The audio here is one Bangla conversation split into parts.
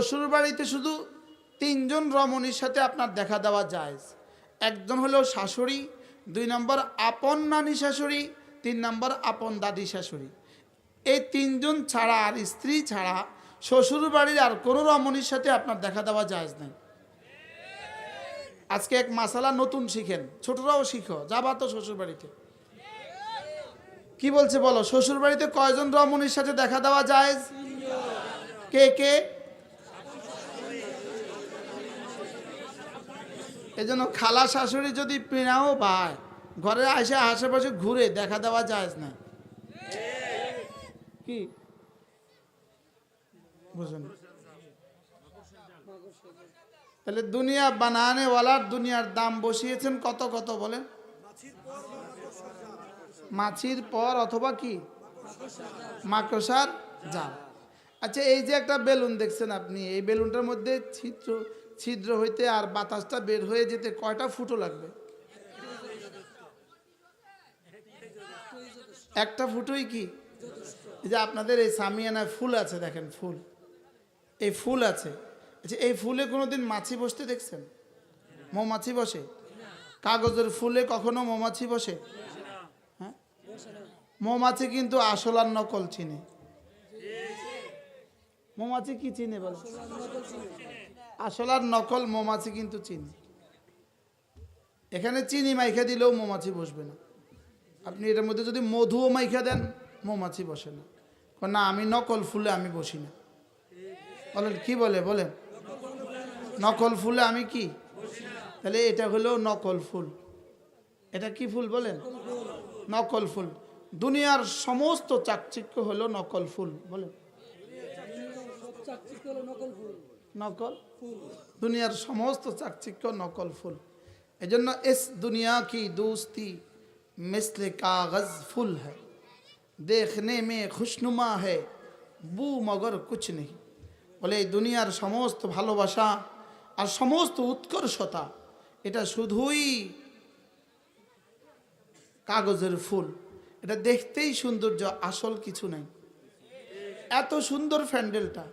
শ্বশুর বাড়িতে শুধু তিনজন রমণীর সাথে আপনার দেখা দেওয়া যায়। একজন হলো শাশুড়ি, দুই নম্বর আপন নানি শাশুড়ি, তিন নম্বর আপন দাদি শাশুড়ি। এই তিনজন ছাড়া আর স্ত্রী ছাড়া শ্বশুর বাড়ির আর কোনো রমণীর সাথে আপনার দেখা দেওয়া যায় নাই। আজকে এক মাসালা নতুন শিখেন, ছোটরাও শিখো, যাবা তো শ্বশুর বাড়িতে। কি বলছে বলো, শ্বশুর বাড়িতে কয়জন রমণীর সাথে দেখা দেওয়া যায়? কে কে? এই জন্য খালা শাশুড়ি যদি পিনাও পায়, ঘরে আসে আশেপাশে ঘুরে দেখা দেওয়া যায় না। কি? বুঝুন। তাহলে দুনিয়া বানানে ওয়ালার দুনিয়ার দাম বসিয়েছেন কত কত বলেন? মাছির পর অথবা কি? মাকড়সার জাল। আচ্ছা এই যে একটা বেলুন দেখছেন আপনি, এই বেলুনটার মধ্যে ছিদ্র ছিদ্র হইতে আর বাতাসটা বের হয়ে যেতে কয়টা ফুটো লাগবে? একটা ফুটোই কি? যে আপনাদের এই সামিয়ানায় ফুল আছে, দেখেন ফুল। এই ফুল আছে। আচ্ছা এই ফুলে কোনোদিন মাছি বসতে দেখছেন? মৌমাছি বসে? কাগজের ফুলে কখনো মৌমাছি বসে? হ্যাঁ? মৌমাছি কিন্তু আসল আর নকল চিনে। মৌমাছি কি চিনে বলে? আসল আর নকল মৌমাছি কিন্তু চিনে। এখানে চিনি মাইখা দিলেও মৌমাছি বসবে না। আপনি এটার মধ্যে যদি মধুও মাইখা দেন, মৌমাছি বসে না। না, আমি নকল ফুলে আমি বসি না। বলেন, কি বলে, বলেন। নকল ফুলে আমি কি? তাহলে এটা হলো নকল ফুল। এটা কি ফুল বলেন? নকল ফুল। দুনিয়ার সমস্ত চাকচিক্য হলো নকল ফুল, বলেন। নকল দুনিয়ার সমস্ত চাকচিক্য নকল ফুল। এজন্য এস দুনিয়া কি দোস্তি মিসলে কাগজ ফুল হ্যাঁ দেখনে মে খুশনুমা হে বু মগর কুছ নেই। বলে এই দুনিয়ার সমস্ত ভালোবাসা আর সমস্ত উৎকর্ষতা এটা শুধুই কাগজের ফুল। এটা দেখতেই সৌন্দর্য আসল কিছু নেই। এত সুন্দর ফ্যান্ডেলটা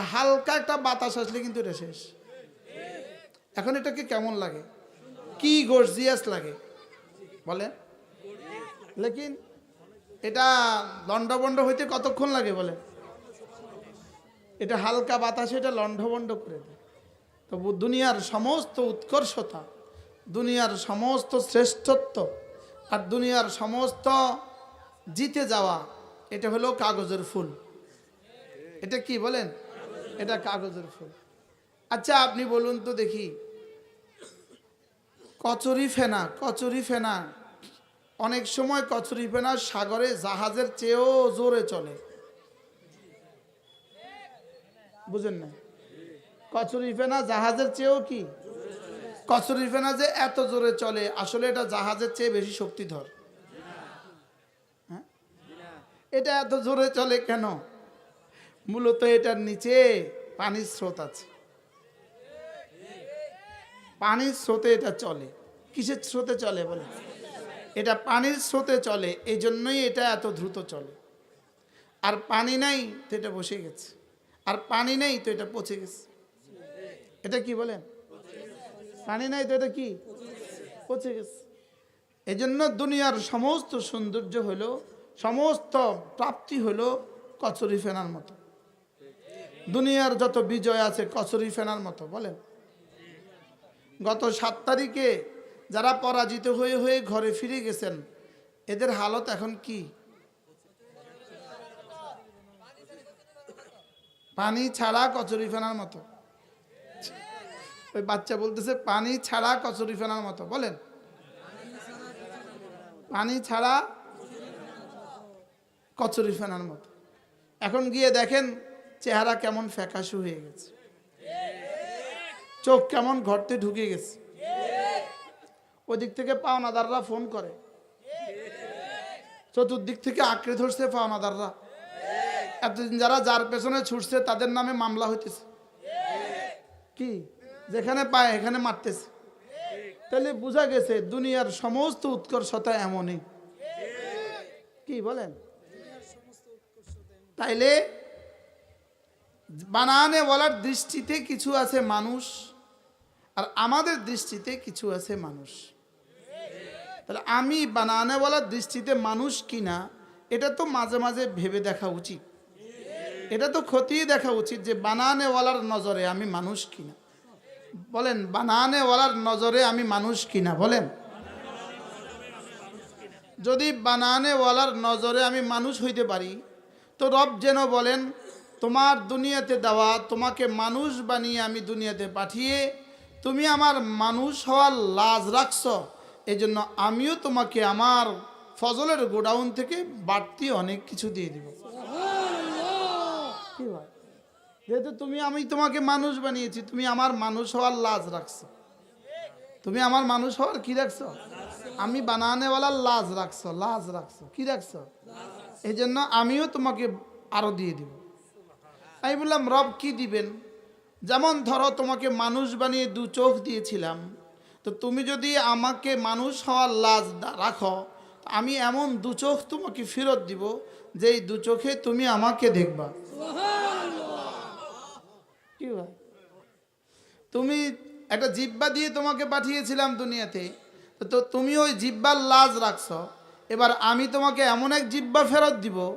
হালকা একটা বাতাস আসলে কিন্তু এটা শেষ। এখন এটাকে কেমন লাগে? কি গর্জিয়াস লাগে? বলে লেকিন এটা লন্ডবন্ড হইতে কতক্ষণ লাগে বলে এটা হালকা বাতাসে এটা লন্ডভন্ড করে দেয়। তো দুনিয়ার সমস্ত উৎকর্ষতা, দুনিয়ার সমস্ত শ্রেষ্ঠত্ব আর দুনিয়ার সমস্ত জিতে যাওয়া, এটা হলো কাগজের ফুল। এটা কি বলেন? এটা কাগজের ফুল। আচ্ছা আপনি বলুন তো দেখি। কচুরি ফেনা কচুরি ফেনা। অনেক সময় কচুরি ফেনা সাগরে জাহাজের চেয়েও জোরে চলে। বুঝেন না? কচুরি ফেনা জাহাজের চেয়েও কি? কচুরি ফেনা যে এত জোরে চলে, আসলে এটা জাহাজের চেয়ে বেশি শক্তিধর। হ্যাঁ? এটা এত জোরে চলে কেন? মূলত এটার নিচে পানির স্রোত আছে। পানির স্রোতে এটা চলে। কিসের স্রোতে চলে বলে এটা পানির স্রোতে চলে এই জন্যই এটা এত দ্রুত চলে। আর পানি নাই তো এটা বসে গেছে। আর পানি নেই তো এটা পচে গেছে। এটা কি বলেন? পানি নাই তো এটা কি? পচে গেছে। এই জন্য দুনিয়ার সমস্ত সৌন্দর্য হলো, সমস্ত প্রাপ্তি হলো কচুরি ফেনার মতো। দুনিয়ার যত বিজয় আছে কচুরি ফেনার মতো, বলেন। গত সাত তারিখে যারা পরাজিত হয়ে হয়ে ঘরে ফিরে গেছেন, এদের হালত এখন কি? পানি ছাড়া কচুরি ফেনার মতো। ওই বাচ্চা বলতেছে, পানি ছাড়া কচুরি ফেনার মতো, বলেন। পানি ছাড়া কচুরি ফেনার মতো। এখন গিয়ে দেখেন চেহারা কেমন ফ্যাকাশু হয়ে গেছে। চোখ কেমন ঘরতে ঢুকে গেছে। ওদিক থেকে পাওনাদাররা ফোন করে। চতুর্দিক থেকে আঁকড়ে ধরছে পাওনাদাররা। এতদিন যারা যার পেছনে ছুটছে, তাদের নামে মামলা হইতেছে। কি? যেখানে পায়, এখানে মারতেছে। তাহলে বোঝা গেছে, দুনিয়ার সমস্ত উৎকর্ষতা এমনই। কি বলেন? তাইলে বানানে বলার দৃষ্টিতে কিছু আছে মানুষ, আর আমাদের দৃষ্টিতে কিছু আছে মানুষ। তাহলে আমি বানানে বলার দৃষ্টিতে মানুষ কিনা, এটা তো মাঝে মাঝে ভেবে দেখা উচিত। এটা তো খতিয়ে দেখা উচিত যে বানানেওয়ালার নজরে আমি মানুষ কিনা। বলেন বানানেওয়ালার নজরে আমি মানুষ কিনা, বলেন। যদি বানানেওয়ালার নজরে আমি মানুষ হইতে পারি, তো রব যেন বলেন তোমার দুনিয়াতে দেওয়া তোমাকে মানুষ বানিয়ে আমি দুনিয়াতে পাঠিয়ে তুমি আমার মানুষ হওয়ার লাজ রাখছ। এই জন্য আমিও তোমাকে আমার ফজলের গোডাউন থেকে বাড়তি অনেক কিছু দিয়ে দিব। যেহেতু তুমি আমি তোমাকে মানুষ বানিয়েছি তুমি আমার মানুষ হওয়ার লাজ রাখছো। তুমি আমার মানুষ হওয়ার কি রাখছো? আমি বানানেওয়ালার লাজ রাখছো লাজ রাখছো। কি রাখছো? এই জন্য আমিও তোমাকে আরও দিয়ে দিব। আমি বললাম রব কি দিবেন? যেমন ধরো তোমাকে মানুষ বানিয়ে দু চোখ দিয়েছিলাম। তো তুমি যদি আমাকে মানুষ হওয়ার লাজ রাখো আমি এমন দু চোখ তোমাকে ফেরত দিব যে এই দু চোখে তুমি আমাকে দেখবা। কি ভাই? তুমি একটা জিব্বা দিয়ে তোমাকে পাঠিয়েছিলাম দুনিয়াতে তো- তো তুমি ওই জিব্বার লাজ রাখছো। এবার আমি তোমাকে এমন এক জিব্বা ফেরত দিব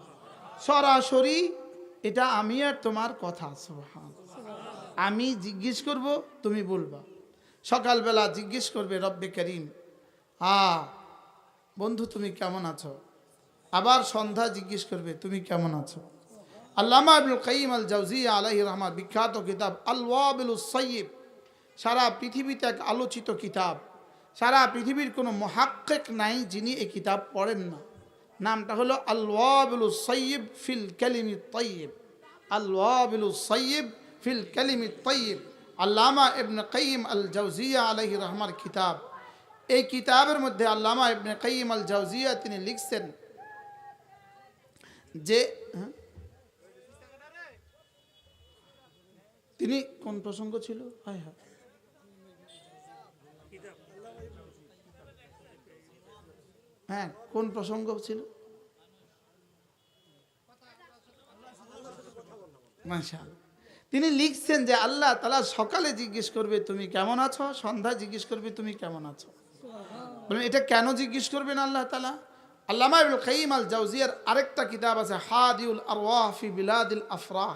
সরাসরি এটা আমি আর তোমার কথা আমি জিজ্ঞেস করব, তুমি বলবা। সকালবেলা জিজ্ঞেস করবে, রব্বে করিম হা বন্ধু তুমি কেমন আছো? আবার সন্ধ্যা জিজ্ঞেস করবে, তুমি কেমন আছো? আল্লামা আবুল কাইম আল জাউজিয়া আলাহি রহমা বিখ্যাত কিতাব আল ওয়াবিল সৈয়ব সারা পৃথিবীতে এক আলোচিত কিতাব। সারা পৃথিবীর কোনো মহাক্কেক নাই যিনি এই কিতাব পড়েন না। নামটা হলো আল ওয়াবিল সৈয়ব ফিল কালিমি তৈয়ব আল ওয়াবিল সৈয়ব ফিল কালিমি তৈয়ব আল্লামা ইবনে কাইম আল জাউজিয়া আলাহি রহমার কিতাব। এই কিতাবের মধ্যে আল্লামা ইবনে কাইম আল জাউজিয়া তিনি লিখছেন যে হ্যাঁ? তিনি কোন প্রসঙ্গ ছিল? হায় হায়। হ্যাঁ কোন প্রসঙ্গ ছিল। তিনি লিখছেন যে আল্লাহ তালা সকালে জিজ্ঞেস করবে, তুমি কেমন আছো? সন্ধ্যা জিজ্ঞেস করবে, তুমি কেমন আছো? এটা কেন জিজ্ঞেস করবেন আল্লাহ তালা আল্লামা ইবুল কাইম আল জাউজিয়ার আরেকটা কিতাব আছে, হাদিউল আরওয়াহ ফি বিলাদিল আফরাহ।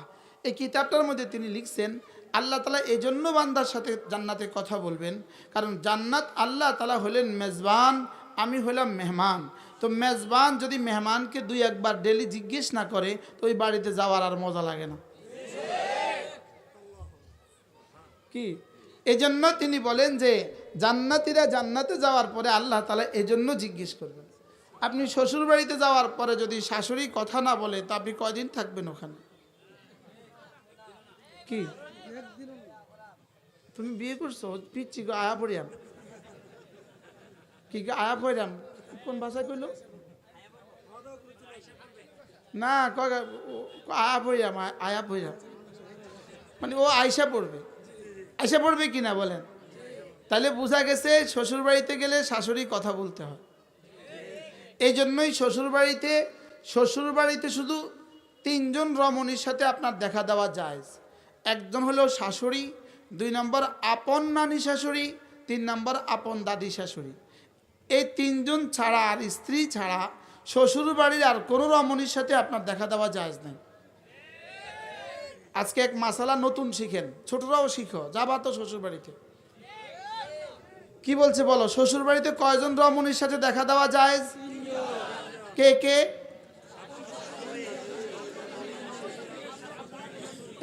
এই কিতাবটার মধ্যে তিনি লিখছেন, আল্লাহ তালা এই জন্য বান্দার সাথে জান্নাতে কথা বলবেন, কারণ জান্নাত আল্লাহ তালা হলেন মেজবান আমি হইলাম মেহমান। তো মেজবান যদি মেহমানকে দুই একবার ডেলি জিজ্ঞেস না করে, তো ওই বাড়িতে যাওয়ার আর মজা লাগে না। কি? এজন্য তিনি বলেন যে, জান্নাতিরা জান্নাতে যাওয়ার পরে আল্লাহ তালা এজন্য জিজ্ঞেস করবেন। আপনি শ্বশুর বাড়িতে যাওয়ার পরে যদি শাশুড়ি কথা না বলে, তা আপনি কয়দিন থাকবেন ওখানে? কি? তুমি বিয়ে করছ? পিচ্ছি আয়া পড়িয়াম কি আয়া পড়িয়াম কোন ভাষায় কইলো? না আয়া পড়িয়াম আয়া- পড়িয়াম মানে ও আয়সা পড়বে। আয়সা পড়বে কি না বলেন? তাহলে বোঝা গেছে শ্বশুর বাড়িতে গেলে শাশুড়ি কথা বলতে হয়। এই জন্যই শ্বশুর বাড়িতে শ্বশুর বাড়িতে শুধু তিনজন রমণীর সাথে আপনার দেখা দেওয়া যায়। একজন হলো শাশুড়ি, দুই নম্বর আপন নানি শাশুড়ি, তিন নম্বর আপন দাদি শাশুড়ি। এই তিনজন ছাড়া আর স্ত্রী ছাড়া শ্বশুর বাড়ির আর কোনো রমণীর সাথে আপনার দেখা দেওয়া যায় নাই। আজকে এক মাসালা নতুন শিখেন, ছোটরাও শিখো, যাবা তো শ্বশুর বাড়িতে কি বলছে বলো শ্বশুর বাড়িতে কয়জন রমণীর সাথে দেখা দেওয়া যায় কে কে?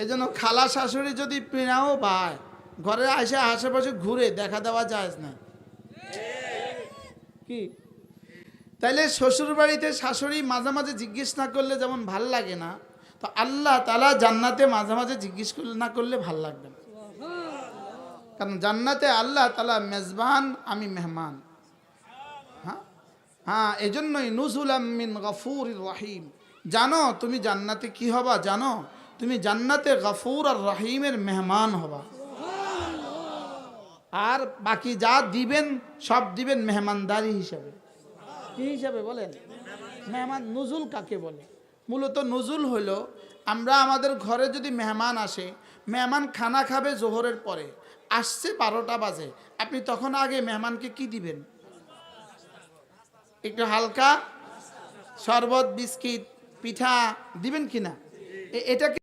এই জন্য খালা শাশুড়ি যদি পিনাও পায় ঘরে আসে আশেপাশে ঘুরে দেখা দেওয়া যায় না কি? তাইলে শ্বশুর বাড়িতে শাশুড়ি মাঝে মাঝে জিজ্ঞেস না করলে যেমন ভালো লাগে না, তো আল্লাহ তালা জান্নাতে মাঝে মাঝে জিজ্ঞেস না করলে ভালো লাগবে না। কারণ জান্নাতে আল্লাহ তালা মেজবান, আমি মেহমান। হ্যাঁ? হ্যাঁ নুজুল আমিন গফুর রাহিম। জানো, তুমি জান্নাতে কি হবা জানো? তুমি জান্নাতে গফুর আর রাহিমের মেহমান হবা। আর বাকি যা দিবেন, সব দিবেন মেহমানদারি হিসাবে। কি হিসাবে বলেন? মেহমান নজুল কাকে বলে? মূলত নজুল হলো, আমরা আমাদের ঘরে যদি মেহমান আসে, মেহমান খানা খাবে জোহরের পরে, আসছে বারোটা বাজে, আপনি তখন আগে মেহমানকে কি দিবেন? একটু হালকা, শরবত, বিস্কিট, পিঠা দিবেন কিনা? এ- এটাকে